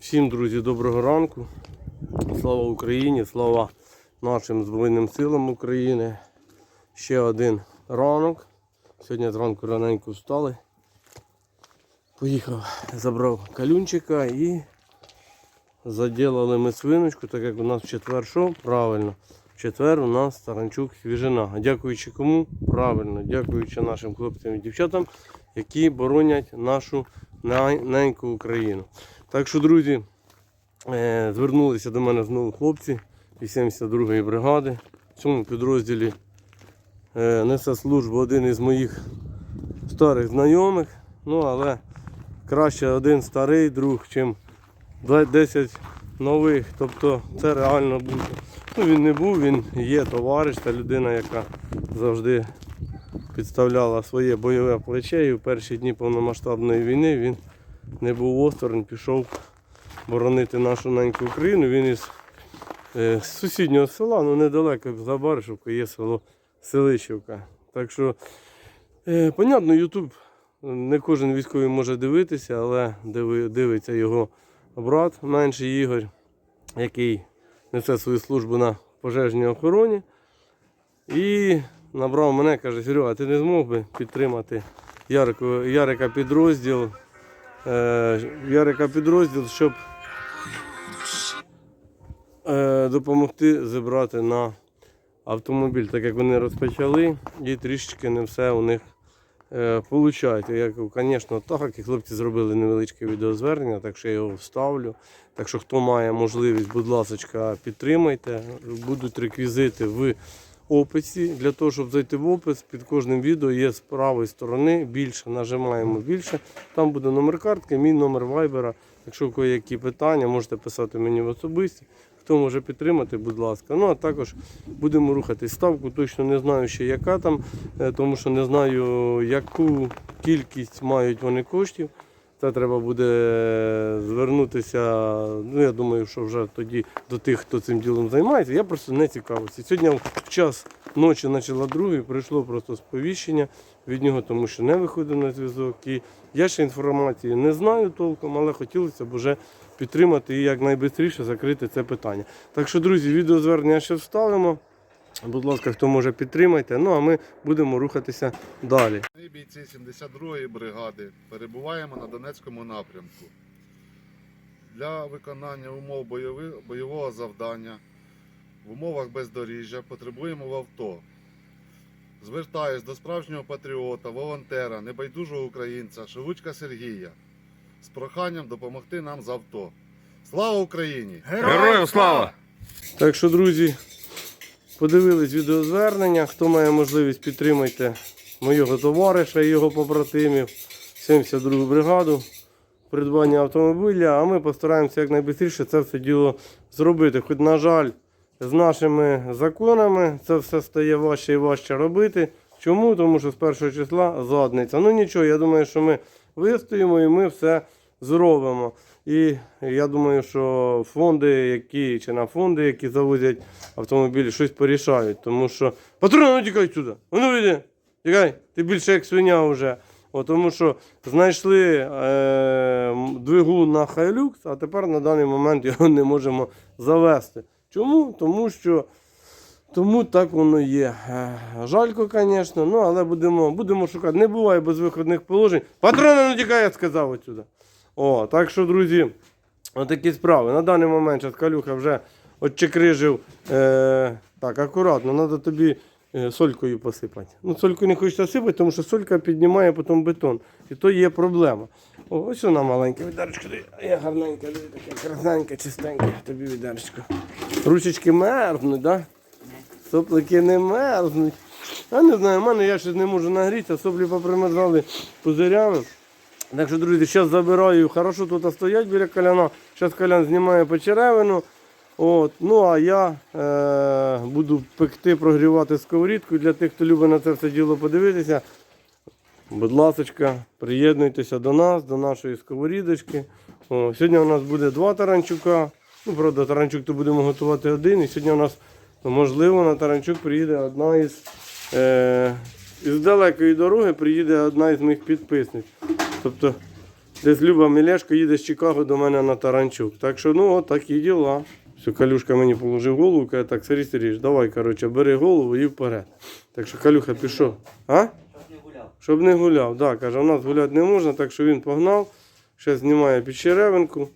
Всім, друзі, доброго ранку. Слава Україні, слава нашим Збройним силам України. Ще один ранок. Сьогодні зранку раненько встали. Поїхав, забрав калюнчика і заділили ми свиночку, так як у нас в четвер що? Правильно. В четвер у нас таранчук свіжина. Дякуючи кому? Правильно, дякуючи нашим хлопцям і дівчатам, які боронять нашу неньку Україну. Так що, друзі, е, звернулися до мене знову хлопці 82-ї бригади. В цьому підрозділі е, несе службу один із моїх старих знайомих. Ну, але краще один старий друг, чим 10 нових. Тобто це реально буде. Ну, він не був, він є товариш, та людина, яка завжди підставляла своє бойове плече. І в перші дні повномасштабної війни він не був осторонь, пішов боронити нашу неньку Україну. Він із е, сусіднього села, ну недалеко за Баришівкою є село Селищівка. Так що, е, понятно, Ютуб не кожен військовий може дивитися, але диви- дивиться його брат менший Ігор, який несе свою службу на пожежній охороні. І набрав мене, каже, Серега, ти не змог би підтримати Ярика підрозділ, Ярика підрозділ, щоб е, допомогти зібрати на автомобіль, так як вони розпочали, і трішечки не все у них е, виходить. Як, звісно, так, і хлопці зробили невеличке відеозвернення, так що я його вставлю. Так що, хто має можливість, будь ласка, підтримайте. Будуть реквізити в описі. Для того, щоб зайти в опис, під кожним відео є з правої сторони більше, нажимаємо більше. Там буде номер картки, мій номер вайбера. Якщо у кого які питання, можете писати мені в особисті. Хто може підтримати, будь ласка. Ну а також будемо рухатись. Ставку точно не знаю ще яка там, е, тому що не знаю, яку кількість мають вони коштів. Це треба буде звернутися. Ну я думаю, що вже тоді до тих, хто цим ділом займається. Я просто не цікавився. Сьогодні в час ночі почала другий, прийшло просто сповіщення від нього, тому що не виходив на зв'язок. І я ще інформації не знаю толком, але хотілося б вже підтримати і якнайшвидше закрити це питання. Так що, друзі, відеозвернення ще вставимо. Будь ласка, хто може підтримайте. Ну а ми будемо рухатися далі. Ми бійці 72-ї бригади перебуваємо на Донецькому напрямку. Для виконання умов бойового завдання в умовах бездоріжжя потребуємо в авто. Звертаюсь до справжнього патріота, волонтера, небайдужого українця Шелудька Сергія з проханням допомогти нам з авто. Слава Україні! Героям слава! Так що, друзі, подивились відеозвернення. Хто має можливість, підтримайте моєго товариша і його побратимів, 72-гу бригаду, придбання автомобіля, а ми постараємося якнайшвидше це все діло зробити. Хоч, на жаль, з нашими законами це все стає важче і важче робити. Чому? Тому що з першого числа задниця. Ну нічого, я думаю, що ми вистоїмо і ми все зробимо. І я думаю, що фонди, які чи на фонди, які завозять автомобілі, щось порішають. Тому що патрон, ну тікай сюди. Ну йди, тікай, ти більше як свиня вже. О, тому що знайшли е, двигун на Hilux, а тепер на даний момент його не можемо завести. Чому? Тому що тому так воно є. Е, Жалько, звісно, ну але будемо, будемо шукати. Не буває без виходних положень. Патрона не тікай, я сказав отсюди. О, так що, друзі, отакі справи. На даний момент зараз Калюха вже отчекрижив. Е, так, акуратно, треба тобі е, солькою посипати. Ну, сольку не хочеться сипати, тому що солька піднімає потім бетон. І то є проблема. О, ось вона маленька відерочка. Я гарненька, така красненька, чистенька, тобі відерочка. Ручечки мерзнуть, так? Да? Соплики не мерзнуть. Я не знаю, в мене я ще не можу нагрітися, соплі попримерзали пузирями. Так що, друзі, зараз забираю, хорошо тут стоять біля коляна. Зараз колян знімає почеревину. От. Ну а я е, буду пекти, прогрівати сковорідку. Для тих, хто любить на це все діло подивитися. Будь ласка, приєднуйтеся до нас, до нашої сковорідочки. О, сьогодні у нас буде два таранчука. Ну, правда, таранчук то будемо готувати один. І сьогодні у нас, можливо, на таранчук приїде одна із, е, із далекої дороги приїде одна із моїх підписниць. Тобто Десь Люба Мілешко їде з Чикаго до мене на Таранчук. Так що, ну, от такі діла. Все, Калюшка мені положив голову, каже, так, Сергій Сергійович, давай, коротше, бери голову і вперед. Так що Калюха пішов. А? Щоб не гуляв. Щоб не гуляв. Да, каже, у нас гуляти не можна, так що він погнав. Ще знімає під черевинку.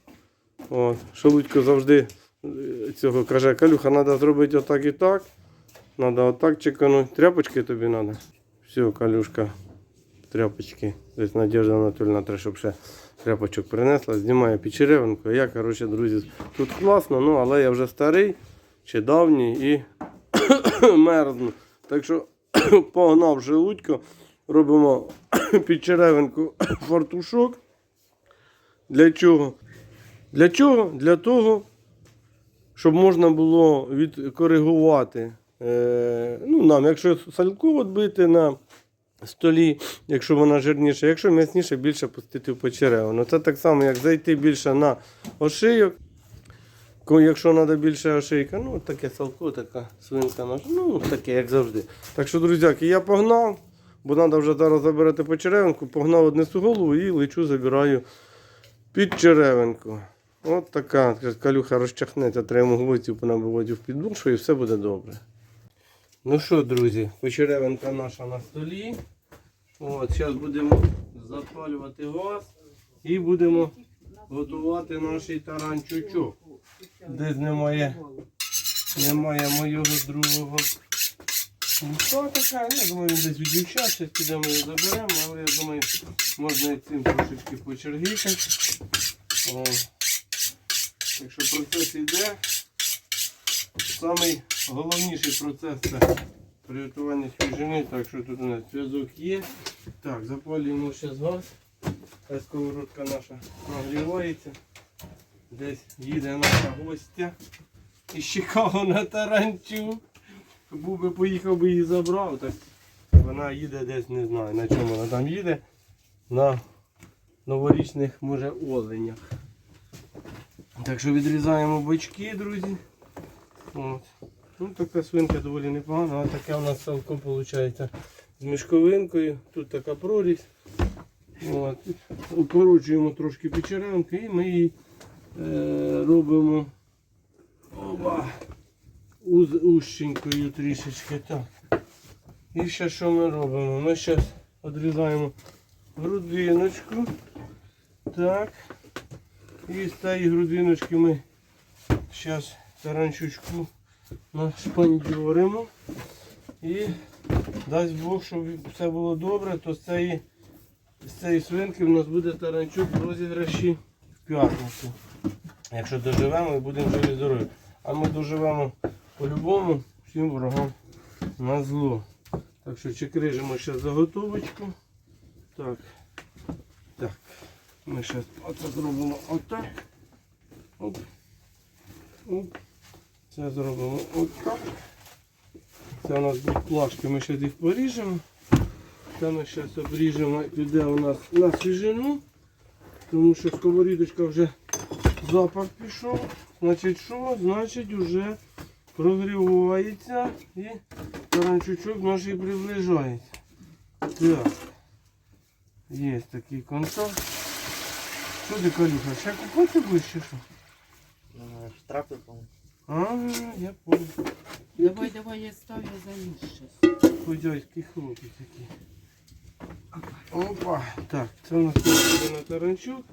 От. Шелудько завжди е, цього каже, Калюха, треба зробити отак і так. Треба отак чеканути. Тряпочки тобі треба. Все, Калюшка, тряпочки. Десь Надежда Анатольовна треба, ще тряпочок принесла, знімає під черевинку. Я, коротше, друзі, тут класно, ну, але я вже старий чи давній і мерзну. Так що погнав желудько, робимо під черевинку фартушок. Для чого? Для чого? Для того, щоб можна було відкоригувати. Е, ну, нам, якщо сальку відбити на столі, якщо вона жирніша, якщо м'ясніше, більше пустити в почеревину. Це так само, як зайти більше на ошийок. Якщо треба більше ошейка, ну таке салко, така свинка наша, ну таке, як завжди. Так що, друзяки, я погнав, бо треба вже зараз забирати по черевинку, погнав однесу голову і лечу, забираю під черевинку. От така калюха розчахнеться, треба гвоздів понабивати в підбушу і все буде добре. Ну що, друзі, почеревинка наша на столі. От, зараз будемо запалювати газ і будемо готувати наш таранчучок. Десь немає, немає моєго другого. Лука така, я думаю, він десь відівчав, зараз підемо його заберемо, але я думаю, можна і цим трошечки почергікати. О. Так що процес йде. Самий головніший процес це приготування свіжини, так що тут у нас зв'язок є. Так, запалюємо зараз газ. Хай сковородка наша нагрівається. Десь їде наша гостя із Чикаго на Таранчук. Був би поїхав би її забрав, так вона їде десь, не знаю на чому вона там їде. На новорічних, може, оленях. Так що відрізаємо бочки, друзі. От. Ну, така свинка доволі непогана, а таке у нас салко виходить з мішковинкою. Тут така прорізь. От. Укорочуємо трошки печеренки і ми її е, робимо оба, уз, ущенькою трішечки. Так. І ще що ми робимо? Ми зараз відрізаємо грудиночку. Так. І з цієї грудиночки ми зараз таранчучку нашпандьоримо. І дасть Бог, щоб все було добре, то з цієї, з цієї свинки в нас буде таранчук в розіграші в п'ятницю. Якщо доживемо і будемо живі здорові. А ми доживемо по-любому всім ворогам на зло. Так що чекрижимо ще заготовочку. Так. Так. Ми зараз оце зробимо отак. Оп. Оп. Це зробимо отак. Це у нас будуть плашки, ми ще їх поріжемо. Це ми зараз обріжемо, піде у нас на свіжину. Тому що сковорідочка вже запах пішов. Значить що? Значить вже прогрівається і таранчучок наш приближається. Так. Є такий контакт. Що ти, Калюха, ще купати будеш чи що? Штрафи, по-моєму. А, я понял. Давай, давай, я ставлю за ніж щас. Худяйські хлопці такі. Опа. Так, це у нас на таранчук.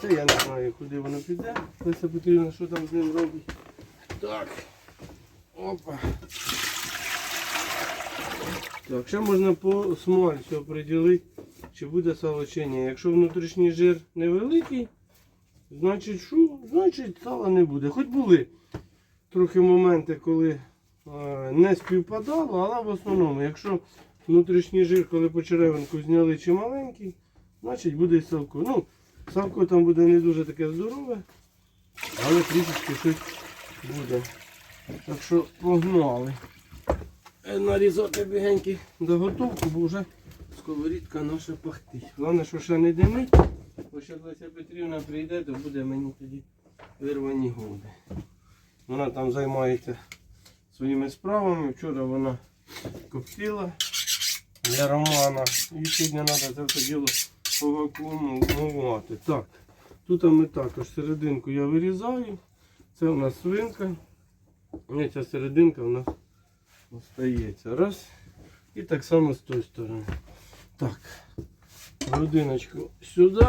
Це я не знаю, куди воно піде. Леся Петрівна, що там з ним робить. Так. Опа. Так, ще можна по смальцю оприділити, чи буде сало чи ні. Якщо внутрішній жир невеликий, значить що? Значить сала не буде. Хоч були трохи моменти, коли е, не співпадало, але в основному, якщо внутрішній жир, коли по черевинку зняли чи маленький, значить буде і салко. Ну, салко там буде не дуже таке здорове, але трішечки щось буде. Так що погнали. Е, Нарізати бігенькі заготовку, бо вже сковорідка наша пахтить. Головне, що ще не димить, бо ще Леся Петрівна прийде, то буде мені тоді вирвані годи. Вона там займається своїми справами. Вчора вона коптила для Романа. І сьогодні треба це все діло повакуумувати. Так, тут ми також серединку я вирізаю. Це у нас свинка. І ця серединка у нас остається. Раз. І так само з тої сторони. Так. Грудиночку сюди.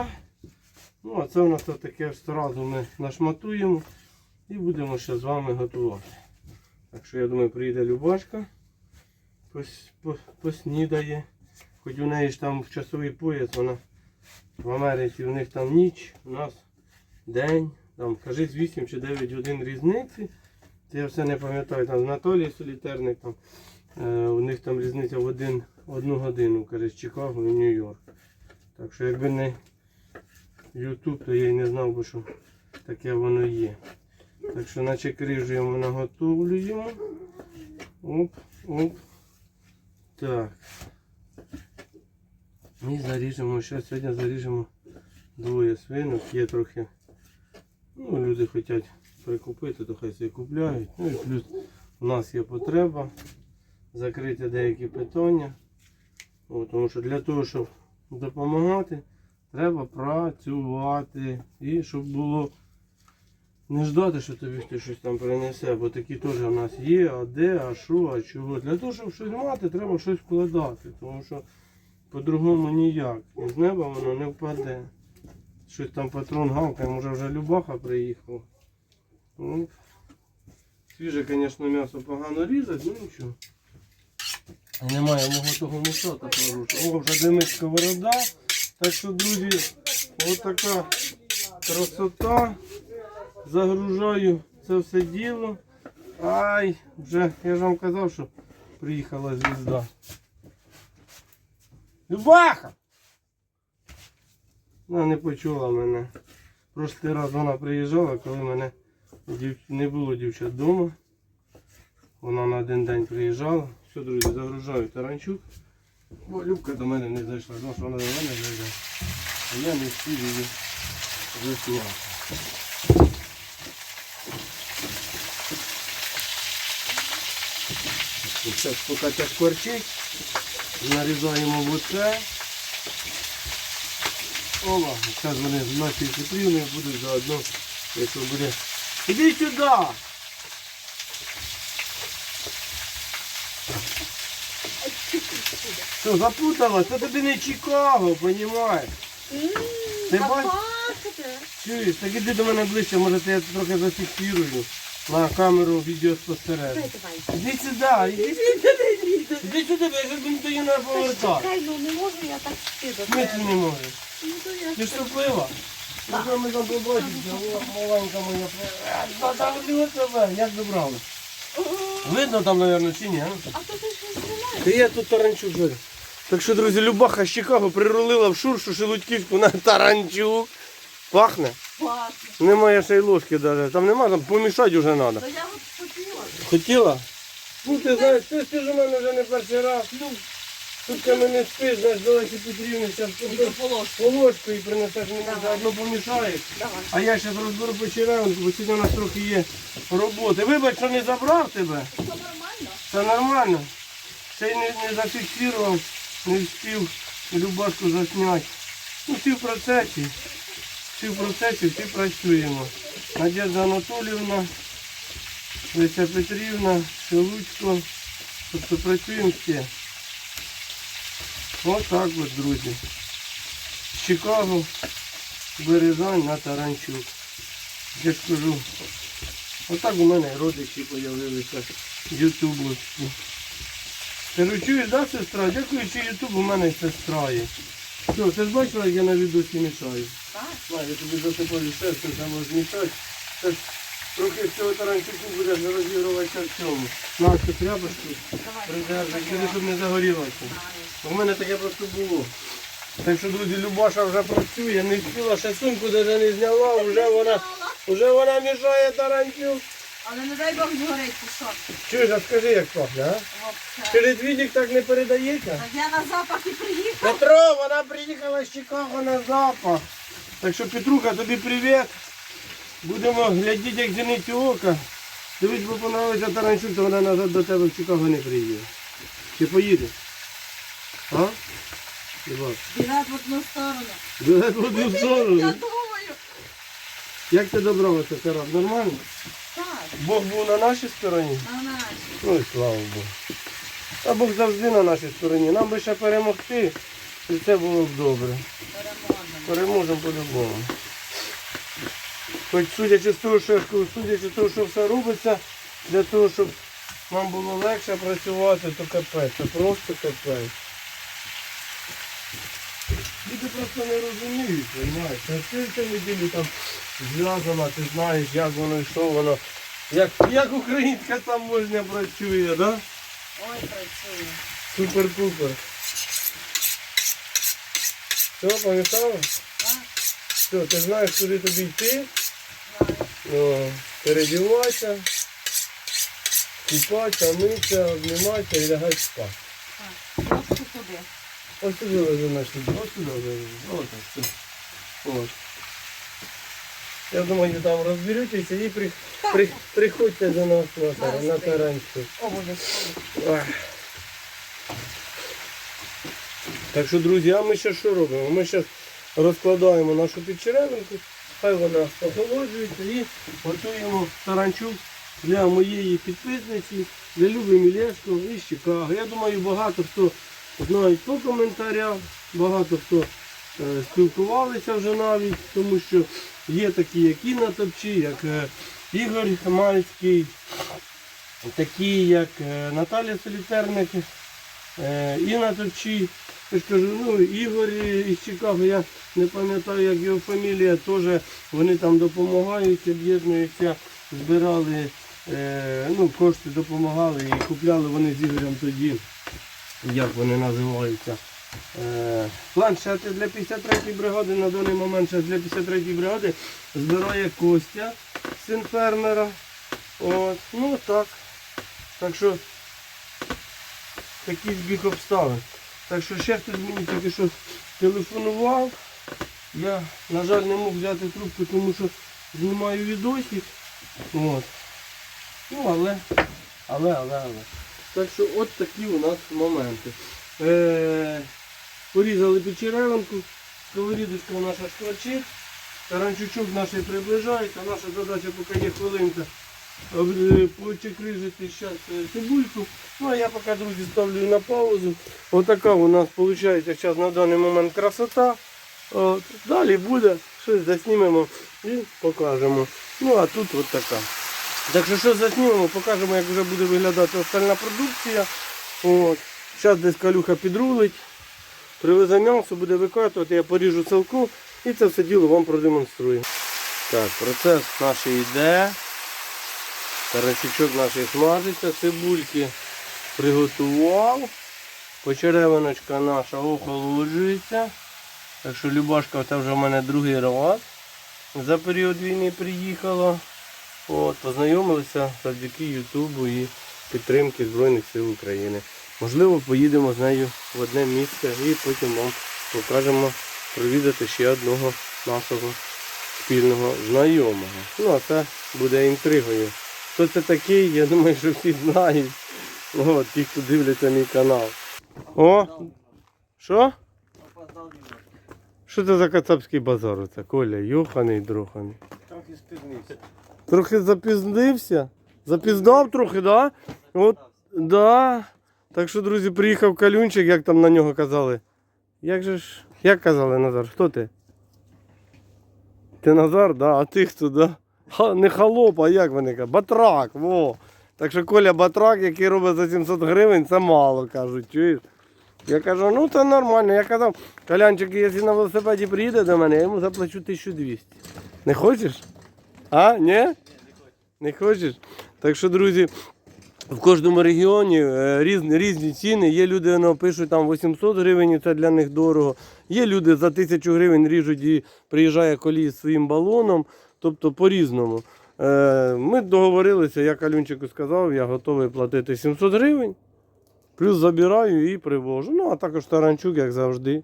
Ну, а це у нас таке одразу ми нашматуємо і будемо ще з вами готувати. Так що я думаю, приїде Любашка, пос- по- поснідає. Хоч у неї ж там в часовий пояс, вона в Америці у них там ніч, у нас день, там кажись 8 чи 9 годин різниці. Це я все не пам'ятаю, там Анатолій Солітерник, там, е, у них там різниця в один, одну годину, каже, з Чикаго і Нью-Йорк. Так що якби не YouTube, то я й не знав би, що таке воно є. Так що наче крижуємо, наготовлюємо. Оп, оп. Так. І заріжемо, ще сьогодні заріжемо двоє свинок, є трохи. Ну, люди хочуть прикупити, то хай собі купляють. Ну і плюс у нас є потреба закрити деякі питання. О, тому що для того, щоб допомагати, треба працювати. І щоб було не ждати, що тобі хтось щось там принесе, бо такі теж у нас є, а де, а що, а чого. Для того, щоб щось мати, треба щось вкладати. Тому що по-другому ніяк. І з неба воно не впаде. Щось там патрон гавкає, може вже Любаха приїхав. Ну, свіже, звісно, м'ясо погано різати, ну нічого. Немає мого того мусота хорошого. О, вже димить сковорода. Так що, друзі, отака красота. Загружаю це все діло. Ай, вже я ж вам казав, що приїхала звізда. Любаха! Вона не почула мене. Прошлий раз вона приїжджала, коли мене не було дівчат вдома. Вона на один день приїжджала. Все, друзі, загружаю таранчук. Бо Любка до мене не зайшла, тому що вона до мене зайде. А я не встиг її засняти. Зараз поки це скворчить, нарізаємо в оце. Ола, зараз вони Настею Петрівною будуть заодно, якщо буде. Іди сюди! Що, запутала? Це тобі не Чикаго, понімаєш? Ти бачиш? Чуєш, так іди до мене ближче, може я трохи зафіксирую на камеру відеоспостереження. Іди сюди, іди сюди. Іди сюди, я ж буду її не повертати. Чекай, ну не можу я так В скидати. смислі не можеш? Ну Ти що пила? Ну що ми там побачимося, маленька моя. Та там не тебе, як добрали? Видно там, мабуть, чи ні? а? А то ти щось знімаєш? Та я тут таранчук жарю. Так що, друзі, Любаха з Чикаго прирулила в шуршу Шелудьківську на таранчук. Пахне? Класно. Немає ще й ложки навіть. Там нема, там помішати вже треба. Та я от хотіла. Хотіла? Ну ти знаєш, ти ж у мене вже не перший раз. Ну, тут ти мене спиш, знаєш, давайте Петрівни зараз полочку і принесеш мені заодно помішаєш. Давай. А я зараз розберу по черевинку, бо сьогодні у нас трохи є роботи. Вибач, що не забрав тебе. Це нормально? Це нормально. Це й не, не зафіксував, не встиг Любашку засняти. Ну, всі в процесі. Всі в процесі, всі працюємо. Надежда Анатоліївна, Леся Петрівна, Шелудько. Тобто працюємо всі. Ось так от, друзі. Чикаго, Березань на Таранчук. Я ж кажу, отак у мене родичі з'явилися ютубовські. Кажу, чуєш, да, сестра? Дякуючи Ютубу, у мене сестра є. Що, ти ж бачила, як я на відосі мішаю? На, я тобі засипаю все, все там змішати. Це ж трохи цього таранчуку буде розігруватися в цьому. На, цю тряпочку Давай. щоб не загорілося. У мене таке просто було. Так що, друзі, Любаша вже працює, не встигла, ще сумку навіть не зняла, вже вона, вже вона мішає таранчук. Але не дай Бог згорить, що? Чуєш, а скажи, як пахне, а? Через відік так не передається? Я на запах і приїхав. Петро, вона приїхала з Чикаго на запах. Так що, Петруха, тобі привіт. Будемо глядіти, як зіниці ока. Дивись, бо понравиться Таранчук, то вона назад до тебе в Чикаго не приїде. Чи поїде? А? Бігать в одну сторону. Білет в одну Я сторону. думаю. Як ти добрався, Тарас? Нормально? Так, Бог був на нашій стороні. на наші. Ну і слава Богу. А Бог завжди на нашій стороні. Нам би ще перемогти, і це було б добре. Переможемо. По-любому. Хоч судячи з того, що судячи з того, що все робиться, для того, щоб нам було легше працювати, то капець. Це просто капець. Люди просто не розуміють, розумієш. А ти цю неділю там зв'язана, ти знаєш, як воно і що воно. Як, як українська таможня працює, так? Да? Ой, працює. Супер-пупер. Все, пам'ятала? Так, Все, ти знаєш, куди тобі йти, ну, передіватися, купатися, митися, обніматися і лягати спати. Так, Ложку туди. Ось сюди лежи наш туди, ось лежи. Ось так, все. От. Я думаю, там розберетеся і при, при, приходьте до нас на, на таранчик. Обов'язково. Так що, друзі, а ми ще що робимо? Ми зараз розкладаємо нашу підчеревинку, хай вона охолоджується і готуємо таранчук для моєї підписниці, для Люби Мілешко із Чикаго. Я думаю, багато хто знають по коментарях, багато хто е, спілкувалися вже навіть, тому що є такі, як Інна Топчі, як е, Ігор Мальський, такі як е, Наталя Солітерник, Інна Топчі. Я ж кажу, ну Ігор із Чикаго, я не пам'ятаю, як його фамілія, теж вони там допомагають, об'єднуються, збирали е, ну, кошти, допомагали і купляли вони з Ігорем тоді, як вони називаються. Е, планшети для 53-ї бригади на даний момент ще для 53-ї бригади збирає Костя, син фермера. От, ну так. Так що такий збіг обставин. Так що ще хтось мені тільки що телефонував. Я, на жаль, не мог взяти трубку, тому що знімаю відосик. От. Ну, але, але, але, але. Так що от такі у нас моменти. Е, порізали печеревинку, сковорідочка наша шкварчить, таранчучок наш приближається. Наша задача поки є хвилинка почекрижити зараз цибульку. Ну а я поки, друзі, ставлю на паузу. Отака у нас виходить зараз на даний момент красота. От. Далі буде, щось заснімемо і покажемо. Ну а тут от така. Так що що заснімемо, покажемо, як вже буде виглядати остальна продукція. От. Зараз десь калюха підрулить, привезе м'ясо, буде викатувати, я поріжу цілку і це все діло вам продемонструю. Так, процес наш йде. Тарасючок наш смажиться, цибульки приготував. Почеревиночка наша охолоджується. Так що Любашка це вже в мене другий раз за період війни приїхала. От, познайомилися завдяки Ютубу і підтримки Збройних сил України. Можливо, поїдемо з нею в одне місце і потім вам покажемо провідати ще одного нашого спільного знайомого. Ну, а це буде інтригою. Хто це такий, я думаю, що всі знають. От, ті, хто дивляться мій канал. О! Що? Що це за кацапський базар? Оце Коля, йоханий дроханий. Трохи спізнився. Трохи запізнився. Запіздав трохи, да? От, да. Так що, друзі, приїхав калюнчик, як там на нього казали. Як же ж. Як казали Назар? Хто ти? Ти Назар, да? А ти хто, да? Ха, не холоп, а як вони кажуть? Батрак, во. Так що Коля Батрак, який робить за 700 гривень, це мало кажуть, чуєш? Я кажу, ну це нормально. Я казав, Колянчик, якщо на велосипеді приїде до мене, я йому заплачу 1200. Не хочеш? А? Ні? Не хочеш? Так що, друзі, в кожному регіоні е, різні, різні ціни. Є люди, ну, пишуть там 800 гривень, і це для них дорого. Є люди за 1000 гривень ріжуть і приїжджає колій з своїм балоном. Тобто по-різному. Е, Ми договорилися, я Калюнчику сказав, я готовий платити 700 гривень. Плюс забираю і привожу. Ну, а також таранчук, як завжди.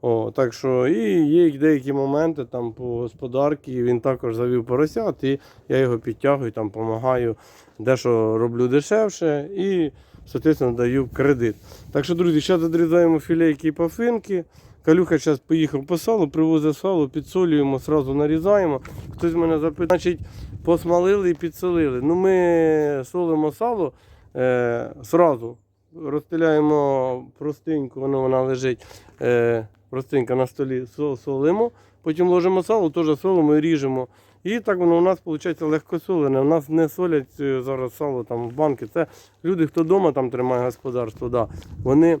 О, так що і є деякі моменти там по господарці. Він також завів поросят, і я його підтягую, там допомагаю, дещо роблю дешевше. І соответственно, даю кредит. Так що, друзі, зараз відрізаємо філейки і пафинки. Калюха зараз поїхав по салу, привозить сало, підсолюємо, сразу нарізаємо. Хтось мене запитає, значить, посмалили і підсолили. Ну, ми солимо сало е, сразу. Розстеляємо простиньку, воно вона лежить е, простинка на столі, солимо. Потім ложимо сало, теж солимо і ріжемо. І так воно у нас виходить легкосолене. У нас не солять е, зараз сало там в банки. Це люди, хто вдома тримає господарство, да, вони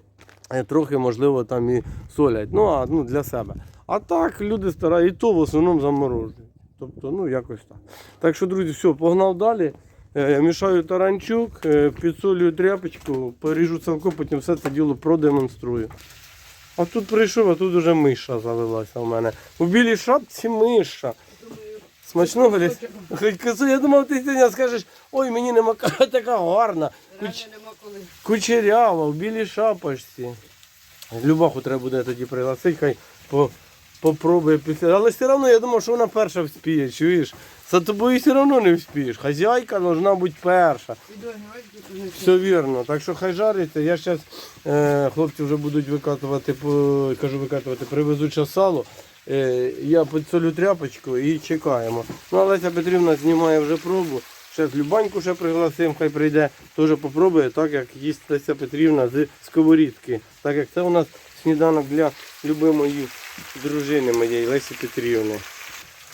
трохи, можливо, там і солять. Ну, а ну, для себе. А так люди старають, і то в основному заморожують. Тобто, ну якось так. Так що, друзі, все, погнав далі. Е, Мішаю таранчук, е, підсолюю тряпочку, поріжу цілку, потім все це діло продемонструю. А тут прийшов, а тут уже миша завелася в мене. У білій шапці миша. Смачного ліс. Хоч косу, я думав, ти сьогодні скажеш, ой, мені нема така гарна. Куч... Кучерява, в білій шапочці. Любаху треба буде тоді пригласити, хай по... попробує після. Але все одно я думав, що вона перша вспіє, чуєш? За тобою все одно не вспієш. Хазяйка должна бути перша. Все вірно. Так що хай жариться. Я зараз е, хлопці вже будуть викатувати, по, кажу викатувати, привезуть ще сало. Е, я підсолю тряпочку і чекаємо. Ну, Олеся Петрівна знімає вже пробу. Ще з Любаньку ще пригласимо, хай прийде, теж попробує, так як їсть Леся Петрівна з сковорідки. Так як це у нас сніданок для любимої дружини моєї Лесі Петрівни.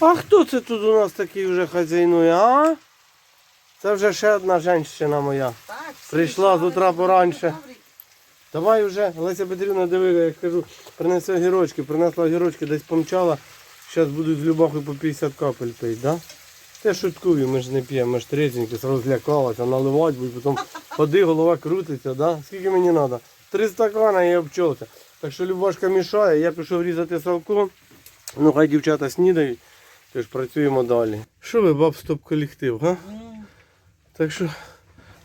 А хто це тут у нас такий вже хазяйнує, а? Це вже ще одна жінка моя. Так, Прийшла з утра пораньше. Давай вже, Леся Петрівна, диви, як кажу, принесе огірочки, принесла огірочки, десь помчала. Зараз будуть з Любахою по 50 капель пити, да? Те шуткую, ми ж не п'ємо, ми ж трезвенькі, сразу злякалася, наливати, будь, потім ходи, голова крутиться, да? Скільки мені треба? Три стакана і обчолся. Так що Любашка мішає, я пішов різати салко. Ну, хай дівчата снідають, тож працюємо далі. Що ви, баб, стоп колектив, га? Так що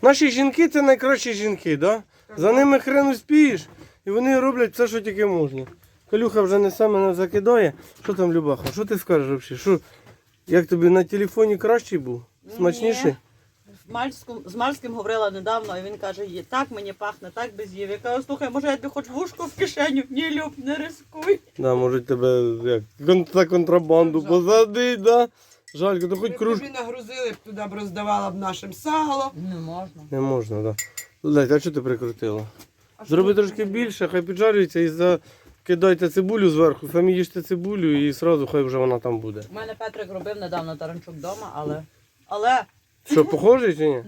наші жінки це найкращі жінки, да? За ними хрен успієш. І вони роблять все, що тільки можна. Калюха вже несе мене закидає. Що там, Любаха? Що ти скажеш взагалі? Що, як тобі на телефоні кращий був? Смачніший? З Мальським, з Мальським говорила недавно, і він каже, «Є- так мені пахне, так без їв. Я кажу, слухай, може я тобі хоч вушко в кишеню? Ні, Люб, не рискуй. Да, можуть тебе як кон- за контрабанду посадить, да? Жалько, то хоч Ми б круж. тобі нагрузили б туди б роздавала б нашим сало. Не можна. Не можна, так. Да. Лесь, а що ти прикрутила? Зроби трошки більше, хай піджарюється і закидайте цибулю зверху, самі їжте цибулю і одразу хай вже вона там буде. У мене Петрик робив недавно таранчук вдома, але. Але. Що, похожий чи ні?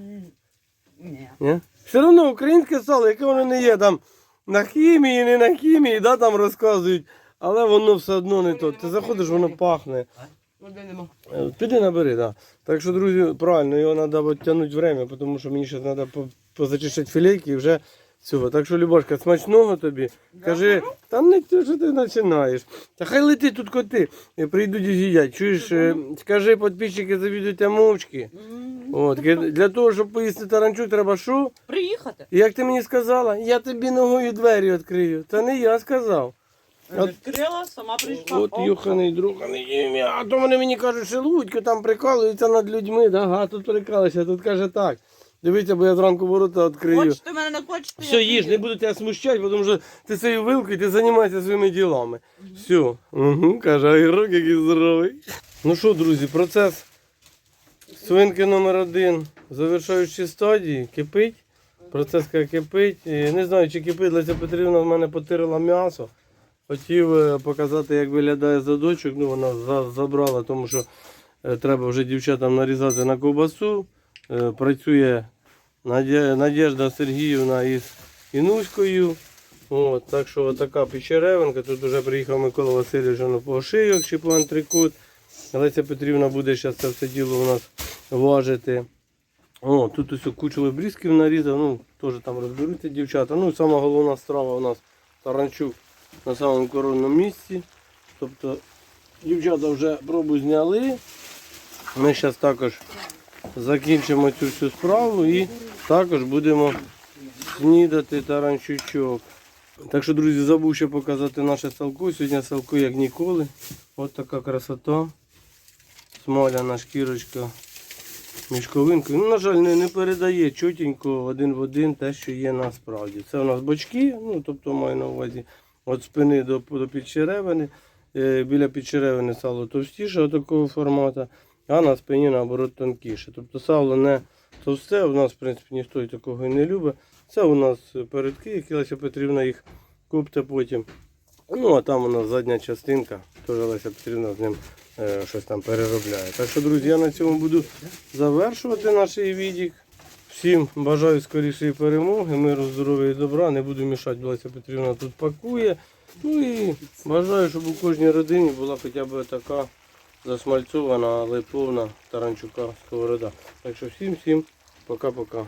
Ні. Ні? Все одно українське сало, яке воно не є там на хімії, не на хімії, да, там розказують, але воно все одно не то. Ти заходиш, воно пахне. Води нема. Е, Піди набери, так. Да. Так що, друзі, правильно, його треба тягнути время, тому що мені ще треба позачищати філейки і вже цього. Так що, Любашка, смачного тобі. Кажи, та не те, що ти починаєш. Та хай лети тут коти, і прийдуть і з'їдять. Чуєш, е, скажи, підписчики завідуйте мовчки. От, ки- для того, щоб поїсти таранчук, треба що? Приїхати. І Як ти мені сказала, я тобі ногою двері відкрию. Та не я сказав. Відкрила, сама прийшла. От О, юханий друганий ім'я. А то вони мені кажуть, що Лудько там прикалується над людьми. Да? Ага, тут прикалується, тут каже так. Дивіться, бо я зранку ворота відкрию. Хочете мене не хочете? Все, їж, не буду тебе смущати, тому що ти цією вилкою ти займаєшся своїми ділами. Все. Угу, каже, а ігрок який здоровий. Ну що, друзі, процес свинки номер один. Завершаючі стадії, кипить. Процес каже, кипить. Не знаю, чи кипить, Леся Петрівна в мене потирила м'ясо. Хотів е, показати, як виглядає задочок. Ну, вона забрала, тому що е, треба вже дівчатам нарізати на ковбасу. Е, Працює Надежда Сергіївна із Інуською. От, так що така печеревинка. Тут вже приїхав Микола Васильович на по шийок чи по антрикот. Леся Петрівна буде зараз це все діло у нас важити. О, тут ось кучу обрізків нарізав, ну, теж там розберуться дівчата. Ну, сама головна страва у нас таранчук на самому коронному місці. Тобто дівчата вже пробу зняли. Ми зараз також закінчимо цю всю справу і також будемо снідати таранчучок. Так що, друзі, забув ще показати наше салко. Сьогодні салко як ніколи. Ось така красота. Смоляна шкірочка мішковинкою. Ну, на жаль, не, не передає чотенько один в один те, що є насправді. Це у нас бочки, ну тобто маю на увазі від спини до, до підчеревини. Е, біля підчеревини сало товстіше такого формату, а на спині наоборот тонкіше. Тобто сало не товсте, у нас в принципі ніхто і такого і не любить. Це у нас передки, які Леся Петрівна їх купте потім. Ну, а там у нас задня частинка, теж Леся Петрівна з ним е, щось там переробляє. Так що, друзі, я на цьому буду завершувати наш відік. Всім бажаю скорішої перемоги, миру, здоров'я і добра. Не буду мішати, Леся Петрівна тут пакує. Ну і бажаю, щоб у кожній родині була хоча б така засмальцована, але повна таранчука сковорода. Так що всім всім пока-пока.